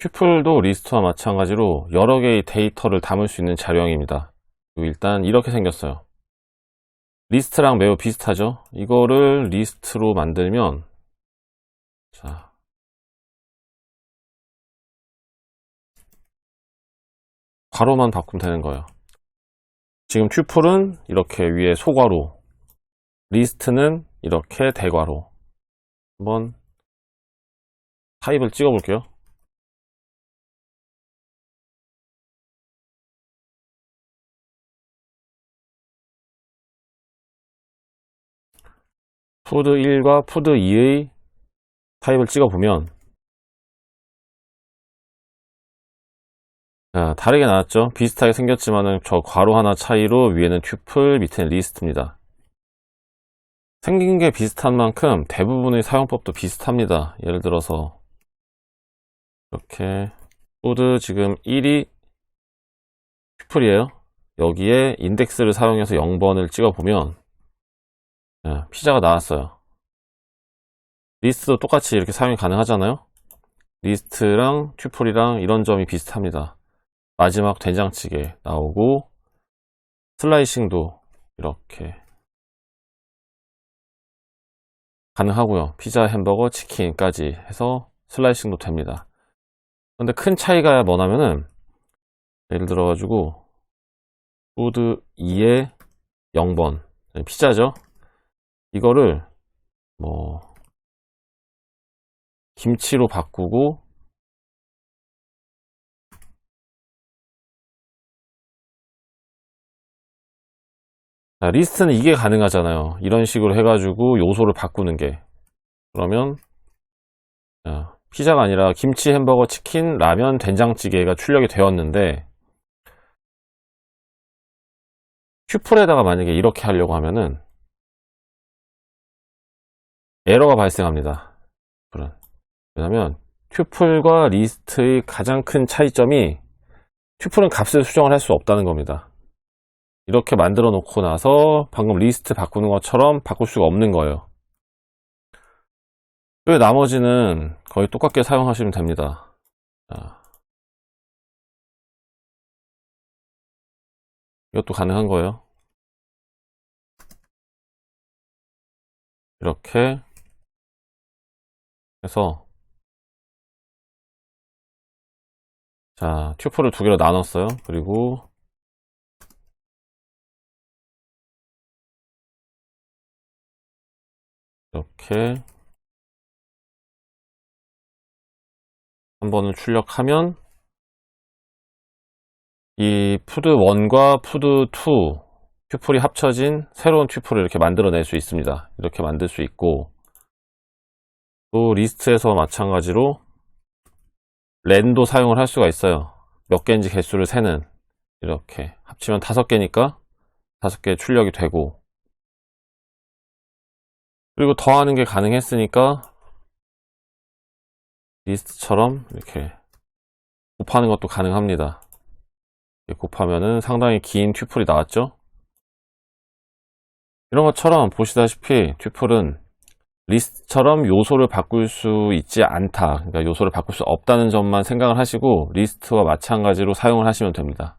튜플도 리스트와 마찬가지로 여러 개의 데이터를 담을 수 있는 자료형입니다. 일단 이렇게 생겼어요. 리스트랑 매우 비슷하죠? 이거를 리스트로 만들면 자 괄호만 바꾸면 되는 거예요. 지금 튜플은 이렇게 위에 소괄호, 리스트는 이렇게 대괄호. 한번 타입을 찍어 볼게요. 푸드 1과 푸드 2의 타입을 찍어 보면 자, 다르게 나왔죠? 비슷하게 생겼지만은 저 괄호 하나 차이로 위에는 튜플, 밑에는 리스트입니다. 생긴 게 비슷한 만큼 대부분의 사용법도 비슷합니다. 예를 들어서 이렇게 푸드 지금 1이 튜플이에요. 여기에 인덱스를 사용해서 0번을 찍어보면 예, 피자가 나왔어요. 리스트도 똑같이 이렇게 사용이 가능하잖아요. 리스트랑 튜플이랑 이런 점이 비슷합니다. 마지막 된장찌개 나오고 슬라이싱도 이렇게 가능하고요. 피자, 햄버거, 치킨까지 해서 슬라이싱도 됩니다. 근데 큰 차이가 뭐냐면은 예를 들어 가지고 푸드 2에 0번 피자죠. 이거를 뭐 김치로 바꾸고 자, 리스트는 이게 가능하잖아요. 이런 식으로 해가지고 요소를 바꾸는 게. 그러면 자, 피자가 아니라 김치, 햄버거, 치킨, 라면, 된장찌개가 출력이 되었는데 큐플에다가 만약에 이렇게 하려고 하면은 에러가 발생합니다. 왜냐면 튜플과 리스트의 가장 큰 차이점이 튜플은 값을 수정을 할 수 없다는 겁니다. 이렇게 만들어 놓고 나서 방금 리스트 바꾸는 것처럼 바꿀 수가 없는 거예요. 그 나머지는 거의 똑같게 사용하시면 됩니다. 자. 이것도 가능한 거예요. 이렇게 해서 자 튜플을 두 개로 나눴어요. 그리고 이렇게 한 번을 출력하면 이 푸드 1과 푸드 2 튜플이 합쳐진 새로운 튜플을 이렇게 만들어낼 수 있습니다. 이렇게 만들 수 있고 또 리스트에서 마찬가지로 렌도 사용을 할 수가 있어요. 몇 개인지 개수를 세는 이렇게 합치면 다섯 개니까 다섯 개 출력이 되고 그리고 더하는 게 가능했으니까 리스트처럼 이렇게 곱하는 것도 가능합니다. 곱하면은 상당히 긴 튜플이 나왔죠? 이런 것처럼 보시다시피 튜플은 리스트처럼 요소를 바꿀 수 있지 않다. 그러니까 요소를 바꿀 수 없다는 점만 생각을 하시고 리스트와 마찬가지로 사용을 하시면 됩니다.